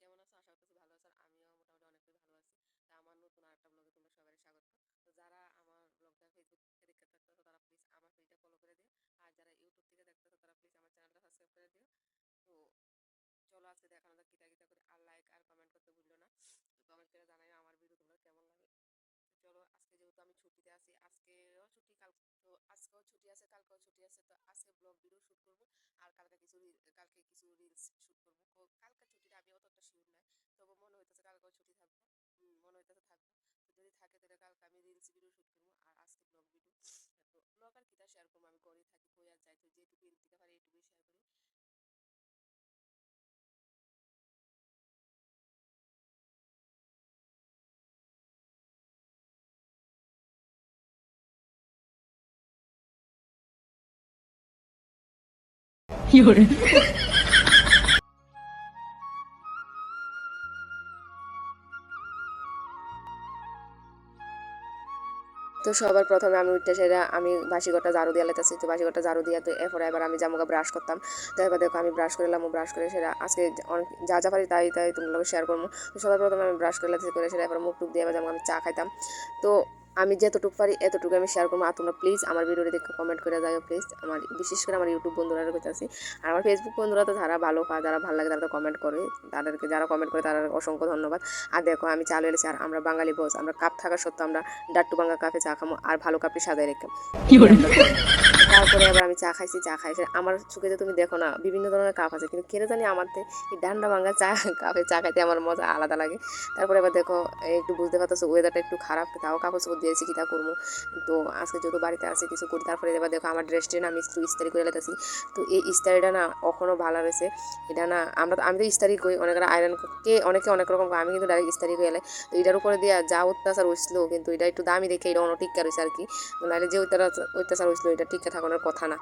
কেমন আছো? আশা করতেছি ভালো আছো। আর আমিও মোটামুটি অনেকটাই ভালো আছি। তা আমার নতুন আরেকটা ব্লগে তোমরা সবাই স্বাগত। তো যারা আমার ব্লগটা ফেসবুক থেকে দেখতে থাকতেছো তারা প্লিজ আমার পেজটা ফলো করে দিও। আর যারা ইউটিউব থেকে দেখতেছো, তারা প্লিজ আমার চ্যানেলটা সাবস্ক্রাইব করে দিও। তো চলো আজকে দেখানো যাক কিতা কিতা করে আর লাইক আর কমেন্ট করতে ভুললো না। তো কমেন্ট করে জানাই আমার ভিডিও তোমরা কেমন লাগে। চলো আজকে যেহেতু আমি ছুটিতে আছি, আজকেও ছুটি, কাল তো আজকেও ছুটি আছে, কালকেও ছুটি আছে। তো আজকে ব্লগ ভিডিও শ্যুট করব আর কালকে কিছু কালকে কিছু রিলস শুট করব। কালকে ছুটিটা আমি অতটা শিওর না, তবু মনে হইতেছে কালকেও ছুটি থাকব। মনে হইতেছে থাকব। তো যদি থাকে তাহলে কালকে আমি রিলস ভিডিও শুট করব আর আজকে ব্লগ ভিডিও তো ব্লগ আর কিতা শেয়ার করব, আমি ঘরে থাকি, কই আর যাই, তো যেটুকু এনতিকে পারি এটুকুই শেয়ার করি। তো সবার প্রথমে আমি উঠতে সেটা আমি বাসিঘরটা ঝাড়ু দিয়ে লেতেছি তো বাসিঘরটা ঝাড়ু দিয়ে তো এরপরে এবার আমি জামুকা ব্রাশ করতাম। তো এবার দেখো আমি ব্রাশ করে এলাম ব্রাশ করে সেটা আজকে অনেক যা যা পারি তাই তাই তোমার শেয়ার করব। তো সবার প্রথমে আমি ব্রাশ করে লেতেছি করে সেটা এবার মুখ টুক দিয়ে এবার যেমন আমি চা খাইতাম। তো আমি যতটুকু পারি, এতটুকু আমি শেয়ার করব। আর তোমরা প্লিজ আমার ভিডিওটি দেখে কমেন্ট করে যাও প্লিজ আমার, বিশেষ করে আমার ইউটিউব বন্ধুরা কাছে আছে। আর আমার ফেসবুক বন্ধুরা তো যারা ভালো পায়, যারা ভালো লাগে, তারা তো কমেন্ট করে। তাদেরকে, যারা কমেন্ট করে তারা অসংখ্য ধন্যবাদ। আর দেখো, আমি চালু এলেছি আর আমরা বাঙালি বস আমরা কাপ থাকা সত্ত্বেও আমরা ডাট্টু বাঙ্গা কাপে চা খামো, আর ভালো কাপে সাজাই রেখে। তারপরে আবার আমি চা খাইছি চা খাইছি। আমার চোখে যে তুমি দেখো না, বিভিন্ন ধরনের কাপ আছে। কিন্তু কেন জানি আমার এই ডান্ডা ভাঙ্গা চা, কাপে চা খাইতে আমার মজা আলাদা লাগে। তারপরে আবার দেখো, একটু বুঝতে পারতেছো ওয়েদারটা একটু খারাপ, তাও কাপড় চোপড় দিয়েছি, কী তা করব? তো আজকে যেহেতু বাড়িতে আছে, কিছু করি। তারপরে এবার দেখো, আমার ড্রেসটা না, আমি একটু ইস্তারি করে লেতেছি তো এই ইস্তারিটা না এখনও ভালো রয়েছে এটা না, আমরা আমি তো ইস্তারি করি অনেকেরা আয়রন কে, অনেকে অনেক রকম আমি কিন্তু ডাইরেক্ট ইস্তারি করে এলে তো এটার উপরে দিয়ে যা অত্যাচার হয়েছিল কিন্তু এটা একটু দামি দেখে এটা অন্য টিকা রয়েছে আর কি। নাহলে যে অত্যাচার অত্যাচার হয়েছিল এটা টিকা থাকানোর কথা না।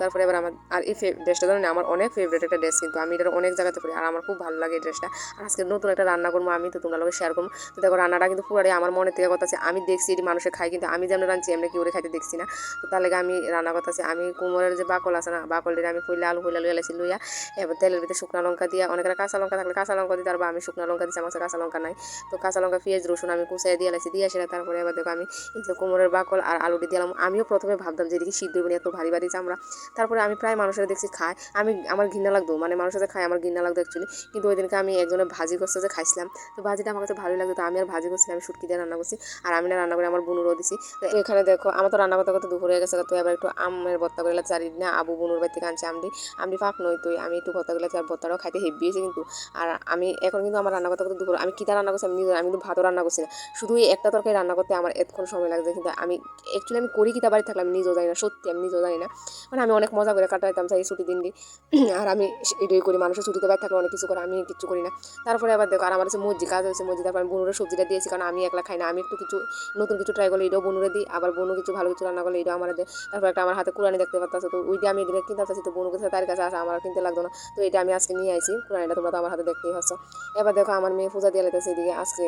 তারপরে এবার আমার আর এই ড্রেসটা ধরেন আমার অনেক ফেভারিট একটা ড্রেস কিন্তু আমি এটা অনেক জায়গাতে পড়ি আর আমার খুব ভালো লাগে এই ড্রেসটা আর আজকে নতুন একটা রান্না করব আমি, তো তোমরা লোক শেয়ার করব। তো দেখো রান্নাটা কিন্তু পুরাটাই আমার মনে থেকে কথা আছে। আমি দেখছি এটি মানুষের খাই কিন্তু আমি যেমন রাঁধছি, এমনি কেউ খাইতে দেখছি না। তো তার লাগে আমি রান্না কথা আছে। আমি কুমোরের যে বাকল আছে না, বাকলটির আমি ফুলে আলু ফুলে লুয়ে লাইছি লুইয়া এবার তেলের ভিতরে শুকনো লঙ্কা দিয়া অনেকের কাঁচা লঙ্কা থাকলে কাঁচা লঙ্কা দিতে পারব, আমি শুকনো লঙ্কা দিচ্ছি আমার কাঁচা লঙ্কা নাই। তো কাঁচা লঙ্কা, পেঁয়াজ, রসুন আমি কুচাই দিয়ে লাইছি দিয়ে সেটা তারপরে এবার দেখো আমি এই যে কুমোরের বাকল আর আলুটি দিলাম। আমিও প্রথমে ভাবতাম যে এদিকে সিদ্ধ এত ভারী ভারী চামড়া। তারপরে আমি প্রায় মানুষের দেখছি খায়। আমি, আমার ঘৃণা লাগতো। মানে মানুষের খায়, আমার ঘৃণা লাগতো অ্যাকচুয়ালি কিন্তু ওই দিনকে আমি একজনের ভাজি করছে যে খাইছিলাম, তো ভাজিটা আমার কাছে ভালোই লাগতো। তো আমি আর ভাজি করছি আমি সুটকি দিয়ে রান্না করছি। আর আমি না রান্না করে আমার বুনুরও দিছি। তো এখানে দেখো, আমার তো রান্না করতে করতে দুপুর হয়ে গেছে তো এবার একটু আমের ভর্তা করে চারি না, আবু বুনুর বাড়ি থেকে আনছি আমদি আমদি ফাঁক নই তো। আমি একটু ভর্তা করে আর ভর্তাটাও খাইতে হেবিয়েছে কিন্তু। আর আমি এখন কিন্তু আমার রান্না করতে করতে দুপুর, আমি কিতা রান্না করছি আমি নিজে আমি কিন্তু ভাতও রান্না করছি না। শুধু একটা তরকারি রান্না করতে আমার এতক্ষণ সময় লাগছে। কিন্তু আমি অ্যাকচুয়ালি আমি করি কিতা বাড়ি থাকলে আমি নিজেও জানি না, সত্যি আমি নিজেও জানি না মানে আমি অনেক মজা করে কাটাইতাম চাই ছুটি দিন আর আমি এটাই করি, মানুষের ছুটিতে বাড়ি থাকলে অনেক কিছু করে আমি কিছু করি না। তারপরে আবার দেখো, আর আমার হচ্ছে মসজি কাজ হয়েছে, মসজিদ তারপর আমি বনুরে সবজিটা দিয়েছি, কারণ আমি একলা খাই না, আমি একটু কিছু নতুন কিছু ট্রাই করলে এটাও বনুরে দিই, আবার বনু কিছু ভালো কিছু রান্না করলে এটাও আমার দেয়। তারপর একটা আমার হাতে কুরানি দেখতে পাচ্ছি তো ওইটা আমি এদিকে কিনতে পাচ্ছি তো বনুকে তার কাছে আসা আমার কিনতে লাগতো না। তো এটা আমি আজকে নিয়ে আইছি কুরানিটা তোমরা তো আমার হাতে দেখতেই পাচ্ছ। এবার দেখো, আমার মেয়ে পূজা দিয়ে লেতেছে এদিকে, আজকে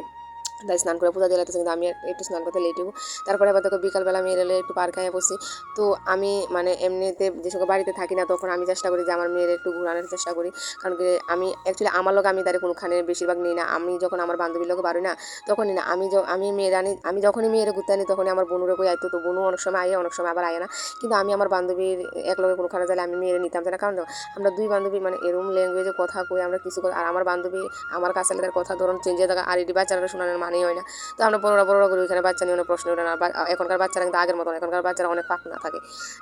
তাই স্নান করে পূজা দিয়ে কিন্তু আমি একটু স্নান করতে লেট হব। তারপরে আবার দেখো বিকালবেলা আমি এলে একটু পার্ক খাইয়ে বসি। তো আমি মানে এমনিতে যে সময় বাড়িতে থাকি না, তখন আমি চেষ্টা করি যে আমার মেয়ের একটু ঘুরানোর চেষ্টা করি। কারণ কি আমি অ্যাকচুয়ালি আমার লোক আমি তাদের কোনোখানে বেশিরভাগ নিই না। আমি যখন আমার বান্ধবীর লোক বাড়ি না তখনই না। আমি আমি মেয়ের আনি আমি যখনই মেয়ের ঘুরতে আনি, তখনই আমার বোনুরে কই আইতো তো বোনু অনেক সময় আয়, অনেক সময় আবার আয় না। কিন্তু আমি আমার বান্ধবীর এক লোকের কোনোখানে যাইলে আমি মেয়ের নিতাম না কারণ আমরা দুই বান্ধবী মানে এরম ল্যাঙ্গুয়েজে কথা কই, আমরা কিছু করি। আর আমার বান্ধবী আমার কাছে তাদের কথা ধরুন চেঞ্জ হয়ে থাকা। আর এটি বাচ্চারা শোনানোর মানেই হয় না। তো আমরা বড়রা বড়রা করি ওইখানে বাচ্চা নিয়ে অনেক প্রশ্ন ওঠে না। এখনকার বাচ্চারা কিন্তু আগের মতন, এখনকার বাচ্চারা অনেক পাক না থাকে।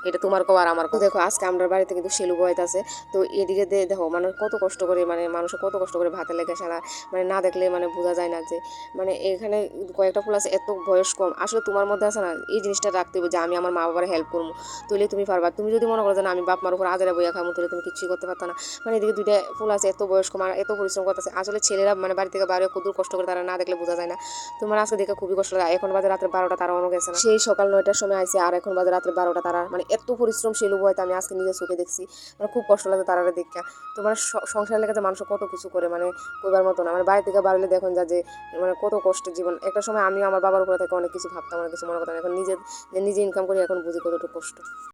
এটা তোমার কো আর আমার কো? দেখো, আজকে আমরা বাড়িতে কিন্তু সেলু বয়ত আছে তো এদিকে দেখো মানে কত কষ্ট করে মানে মানুষ কত কষ্ট করে ভাতে লেগে সারা মানে না দেখলে মানে বোঝা যায় না যে মানে এখানে কয়েকটা ফুল আছে, এত বয়স কম। আসলে তোমার মধ্যে আছে না, এই জিনিসটা রাখতে হবে যে, আমি আমার মা বাবার হেল্প করব। তুলে তুমি পারবা। তুমি যদি মনে করো যে, না, আমি বাপ মার উপর আজারে বইয়া খাব তুলে তুমি কিছুই করতে পারতো না। মানে এদিকে দুইটা ফুল আছে, এত বয়স্ক মানে এত পরিশ্রম করতেছে। আসলে ছেলেরা মানে বাড়ি থেকে বাইরে কত কষ্ট করে তারা না দেখলে বোঝা যায় না। তোমার আজকে দেখে খুবই কষ্ট লাগে। এখন বাজে রাত্রে বারোটা তারা অন্য গেছে না। সেই সকাল নয়টার সময় আইসে আর এখন বাজে রাত্রে বারোটা, তারা মানে এত পরিশ্রম লোক হয়তো আমি আজকে নিজে চোখে দেখছি। মানে খুব কষ্ট লাগে তারা দেখা। তোমার মানে সংসার লেগে মানুষ কত কিছু করে মানে কইবার মতো না। মানে বাড়ি থেকে বাড়লে দেখুন যা যে মানে কত কষ্টের জীবন। একটা সময় আমি আমার বাবার উপরে থেকে অনেক কিছু ভাবতাম, অনেক কিছু মনে করতাম। এখন নিজে নিজে ইনকাম করি, এখন বুঝি কতটুকু কষ্ট।